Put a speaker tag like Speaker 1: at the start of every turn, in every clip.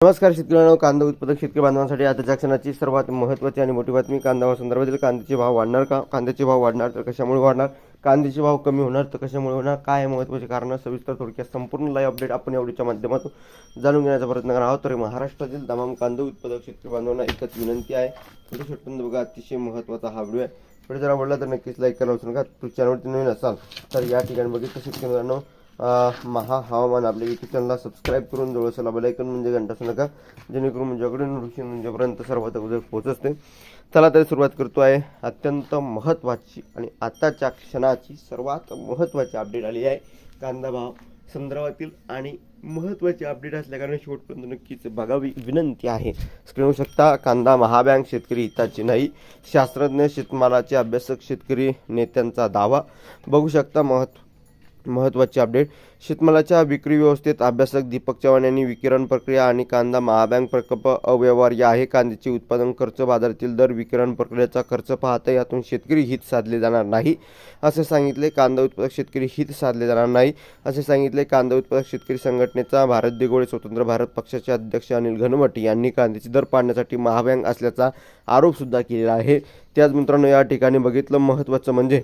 Speaker 1: नमस्कार शेतकऱ्यांनो कांदा उत्पादक शेतकरी बांधवांसाठी आताच्या क्षणाची सर्वात महत्त्वाची आणि मोठी बातमी कांदा संदर्भातील कांद्याचे भाव वाढणार का? कांद्याचे भाव वाढणार तर कशामुळे वाढणार? कांद्याचे भाव कमी होणार तर कशामुळे होणार? काय महत्त्वाचे कारण? सविस्तर थोडक्यात संपूर्ण लाईव्ह अपडेट आपण एवढीच्या माध्यमातून जाणून घेण्याचा प्रयत्न करणार आहोत. तर महाराष्ट्रातील तमाम कांदा उत्पादक शेतकरी बांधवांना एकच विनंती आहे. व्हिडिओ शेटून बघा अतिशय महत्त्वाचा हा व्हिडिओ आहे. व्हिडिओ जर आवडला तर नक्कीच लाईक करायला विसरू नका. तुम्ही चॅनलवरती नवीन असाल तर या ठिकाणी बघितलं शेतकरी मित्रांनो महा हवामान आपल्या युट्यूब चॅनलला सबस्क्राईब करून जवळ असलेला बेलायकन म्हणजे घंटा नका. जेणेकरून माझ्याकडे नोटिफिकेशन म्हणजेपर्यंत सर्वात अगोदर पोहोचते. चला तरी सुरुवात करतो आहे. अत्यंत महत्त्वाची आणि आताच्या क्षणाची सर्वात महत्त्वाची अपडेट आली आहे. कांदा भाव संदर्भातील आणि महत्त्वाची अपडेट असल्याकारणे शेवटपर्यंत नक्कीच बघावी विनंती आहे. स्क्रीन शकता कांदा महाबँक शेतकरी हिताची नाही. शास्त्रज्ञ शेतमालाचे अभ्यासक शेतकरी नेत्यांचा दावा. बघू शकता महत्त्व महत्त्वाची अपडेट. शेतमालाच्या विक्री व्यवस्थेत अभ्यासक दीपक चव्हाण यांनी विकिरण प्रक्रिया आणि कांदा महाबँक प्रकल्प अव्यवहार्य आहे. कांद्याचे उत्पादन खर्च बाजारातील दर विकिरण प्रक्रियेचा खर्च पाहता यातून शेतकरी हित साधले जाणार नाही असे सांगितले. कांदा उत्पादक शेतकरी हित साधले जाणार नाही असे सांगितले. कांदा उत्पादक शेतकरी संघटनेचा भारत दिगोळे स्वतंत्र भारत पक्षाचे अध्यक्ष अनिल घनवटी यांनी कांद्याचे दर पाडण्यासाठी महाबँक असल्याचा आरोप सुद्धा केलेला आहे. त्याच मित्रांनो या ठिकाणी बघितलं महत्त्वाचं म्हणजे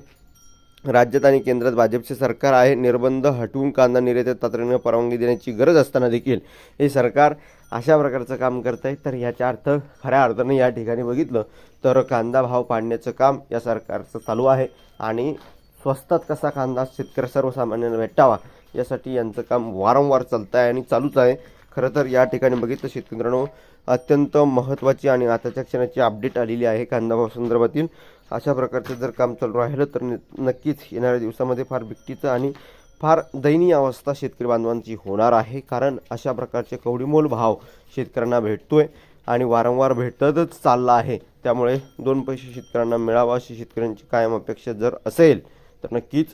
Speaker 1: राज्यात आणि केंद्रात भाजपचे सरकार आहे निर्बंध हटवून कांदा निर्यातीत तातडीनं परवानगी देण्याची गरज असताना देखील हे सरकार अशा प्रकारचं काम करत आहे तर याचा अर्थ खऱ्या अर्थानं या ठिकाणी बघितलं तर कांदा भाव पाडण्याचं काम या सरकारचं चालू आहे आणि स्वस्तात कसा कांदा शेतकरी सर्वसामान्यांना भेटावा यासाठी यांचं काम वारंवार चालतं आहे आणि चालूच आहे. खरं तर या ठिकाणी बघितलं शेतकऱ्यांनो अत्यंत महत्त्वाची आणि आताच्या क्षणाची अपडेट आलेली आहे कांदा भाव संदर्भातील. अशा प्रकारचं जर काम चालू राहिलं तर न- नक्कीच येणाऱ्या दिवसामध्ये फार बिकटीचं आणि फार दयनीय अवस्था शेतकरी बांधवांची होणार आहे. कारण अशा प्रकारचे कवडीमोल भाव शेतकऱ्यांना भेटतो आहे आणि वारंवार भेटतच चालला आहे. त्यामुळे दोन पैसे शेतकऱ्यांना मिळावा अशी शेतकऱ्यांची कायम अपेक्षा जर असेल तर नक्कीच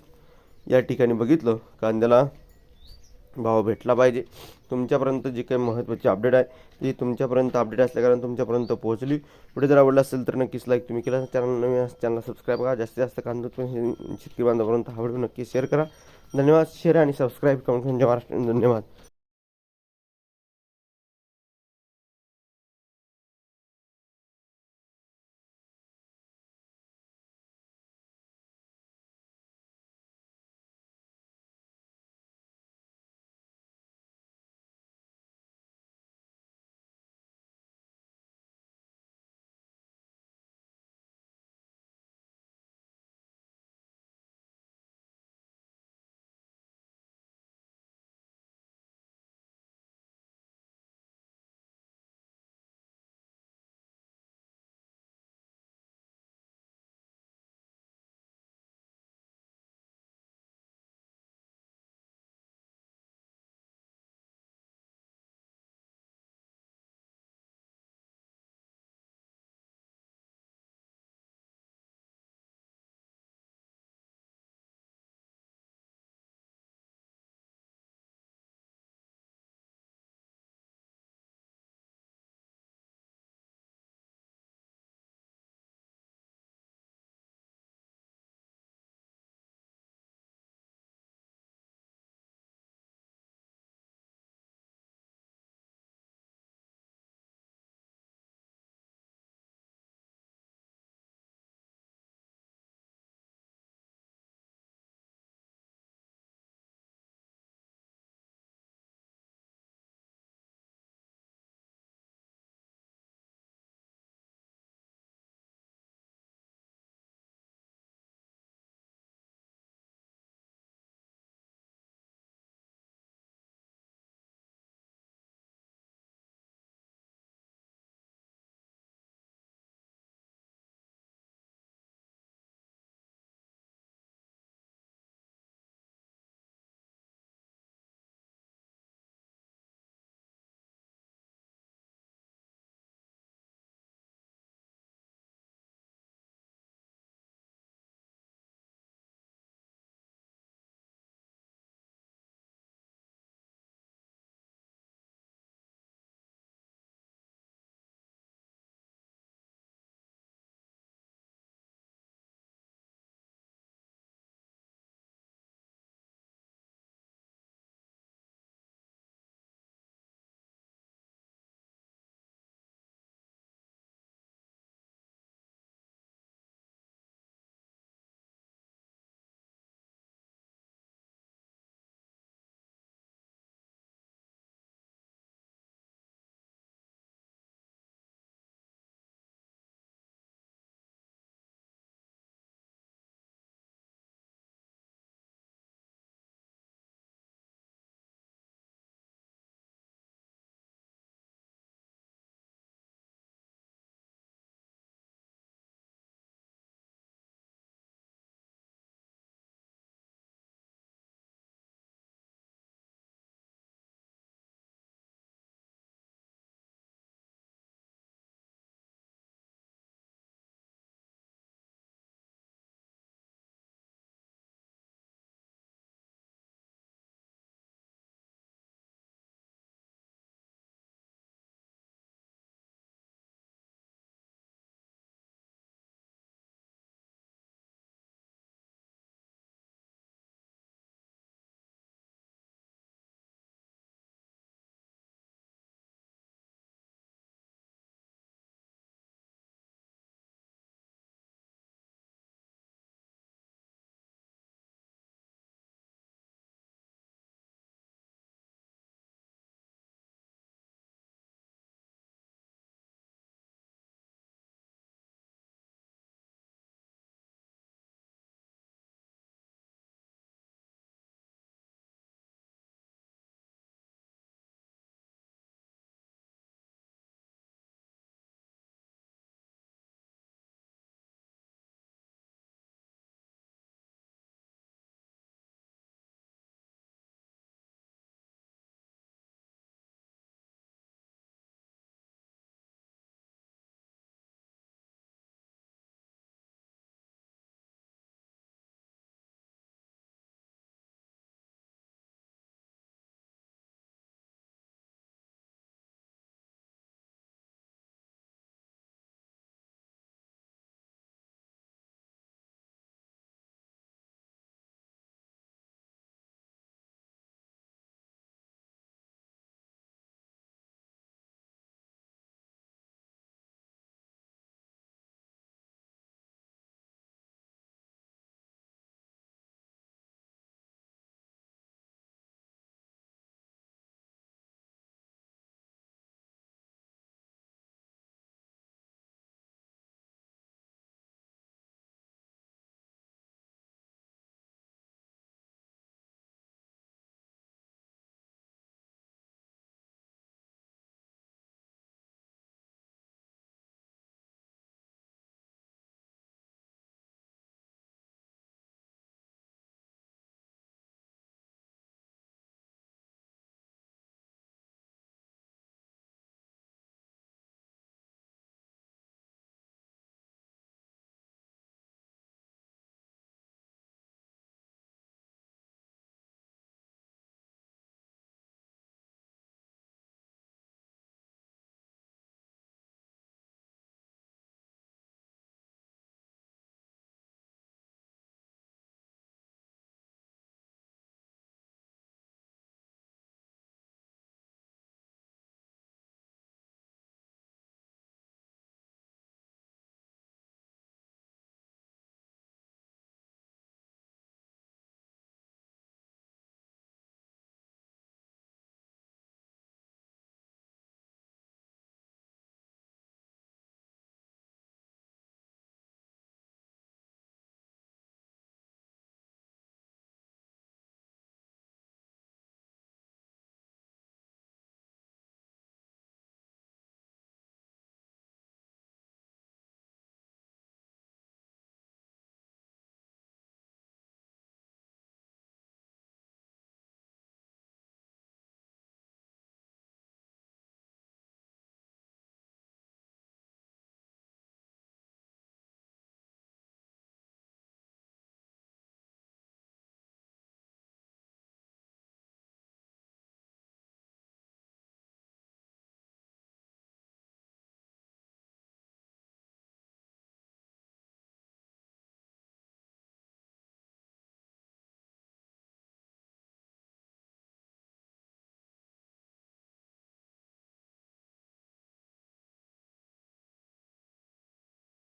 Speaker 1: या ठिकाणी बघितलं. कांद्याला भाव भेटला पाहिजे. तुमच्यापर्यंत जी काही महत्त्वाची अपडेट आहे ती तुमच्यापर्यंत अपडेट असल्याकारण तुमच्यापर्यंत पोहोचली. पुढे जर आवडलं असेल तर नक्कीच लाईक तुम्ही केला. चॅनल नवीन चॅनल सबस्क्राईब करा. जास्तीत जास्त कांदा तुम्ही शेतकरी बांधवापर्यंत हा व्हिडिओ नक्की शेअर करा. धन्यवाद. शेअर आणि सबस्क्राईब करून महाराष्ट्र धन्यवाद.